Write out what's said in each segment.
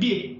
Bir,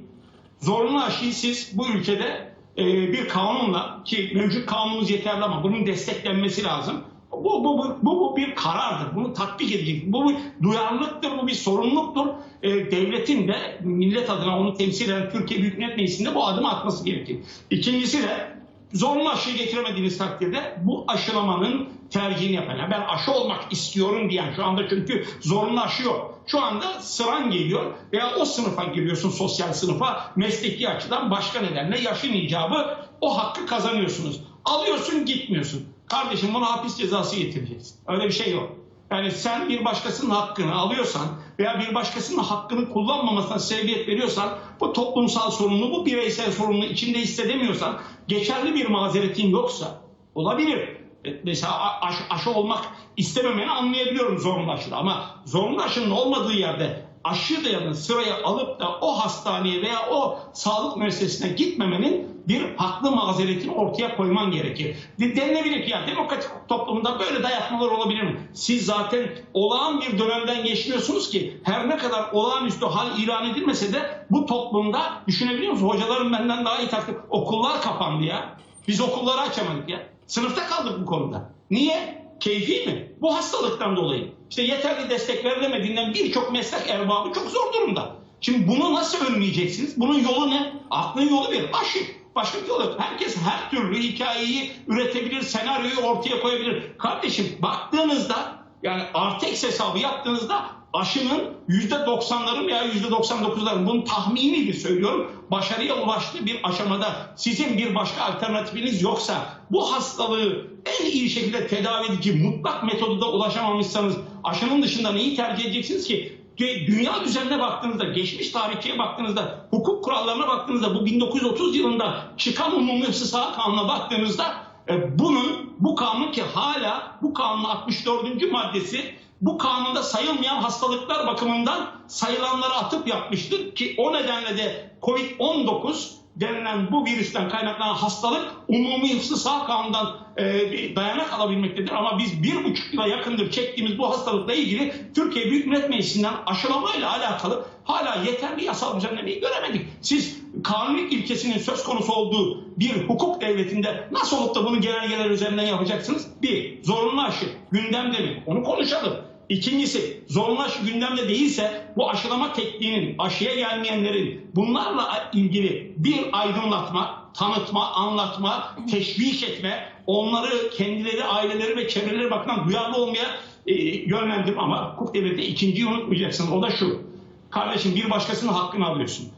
zorunlu aşıyı siz bu ülkede e, bir kanunla ki mevcut kanunumuz yeterli ama bunun desteklenmesi lazım. Bu, bu, bu, bu, bu bir karardır. Bunu tatbik edecek. Bu bir duyarlılıktır, bu bir sorumluluktur. E, devletin de millet adına onu temsil eden Türkiye Büyük Millet Meclisi'nde bu adımı atması gerekir. İkincisi de zorunlu aşıyı getiremediğiniz takdirde bu aşılamanın tercihini yapan. Yani ben aşı olmak istiyorum diyen şu anda çünkü zorunlu aşı yok. Şu anda sıran geliyor veya o sınıfa giriyorsun sosyal sınıfa mesleki açıdan başka nedenle yaşın icabı o hakkı kazanıyorsunuz. Alıyorsun gitmiyorsun. Kardeşim buna hapis cezası getireceksin. Öyle bir şey yok. Yani sen bir başkasının hakkını alıyorsan veya bir başkasının hakkını kullanmamasına sebebiyet veriyorsan bu toplumsal sorunu, bu bireysel sorunu içinde hissedemiyorsan, geçerli bir mazeretin yoksa olabilir. E, Mesela aşı, aşı olmak istememeni anlayabiliyorum zorunlu aşıda ama zorunlu aşının olmadığı yerde aşı dayanı sıraya alıp da o hastaneye veya o sağlık müessesesine gitmemenin bir haklı mazeretini ortaya koyman gerekir. De- Denilebilir ki ya demokratik toplumda böyle dayatmalar olabilir mi? Siz zaten olağan bir dönemden geçmiyorsunuz ki her ne kadar olağanüstü hal ilan edilmese de bu toplumda düşünebiliyor musunuz? Hocalarım benden daha iyi takdir. Okullar kapandı ya. Biz okulları açamadık ya. Sınıfta kaldık bu konuda. Niye? Keyfi mi? Bu hastalıktan dolayı. İşte yeterli destek verilemediğinden birçok meslek erbabı çok zor durumda. Şimdi bunu nasıl önleyeceksiniz? Bunun yolu ne? Aklın yolu bir. Aşı. Başka bir yol yok. Herkes her türlü hikayeyi üretebilir, senaryoyu ortaya koyabilir. Kardeşim baktığınızda yani Artex hesabı yaptığınızda aşının %90'ların veya %99'ların bunun tahminiyle söylüyorum başarıya ulaştığı bir aşamada sizin bir başka alternatifiniz yoksa bu hastalığı en iyi şekilde tedavi edici mutlak metodu da ulaşamamışsanız aşının dışında neyi tercih edeceksiniz ki? Dü- Dünya düzenine baktığınızda, geçmiş tarihçiye baktığınızda, hukuk kurallarına baktığınızda, bu 1930 yılında çıkan umumi hıfzı kanuna baktığınızda e, bunun, bu kanun ki hala bu kanunun 64. maddesi bu kanunda sayılmayan hastalıklar bakımından sayılanlara atıp yapmıştır ki o nedenle de Covid-19 denilen bu virüsten kaynaklanan hastalık umumi hıfzı sağ kanundan e, bir dayanak alabilmektedir. Ama biz bir buçuk yıla yakındır çektiğimiz bu hastalıkla ilgili Türkiye Büyük Millet Meclisi'nden aşılamayla alakalı hala yeterli yasal düzenlemeyi göremedik. Siz kanunluk ilkesinin söz konusu olduğu bir hukuk devletinde nasıl olup da bunu genelgeler üzerinden yapacaksınız? Bir, zorunlu aşı gündemde mi? Onu konuşalım. İkincisi zorunlu aşı gündemde değilse bu aşılama tekniğinin aşıya gelmeyenlerin bunlarla ilgili bir aydınlatma, tanıtma, anlatma, teşvik etme, onları kendileri, aileleri ve çevreleri bakımından duyarlı olmaya e, yönlendirme ama hukuk devleti ikinciyi unutmayacaksın. O da şu. Kardeşim bir başkasının hakkını alıyorsun.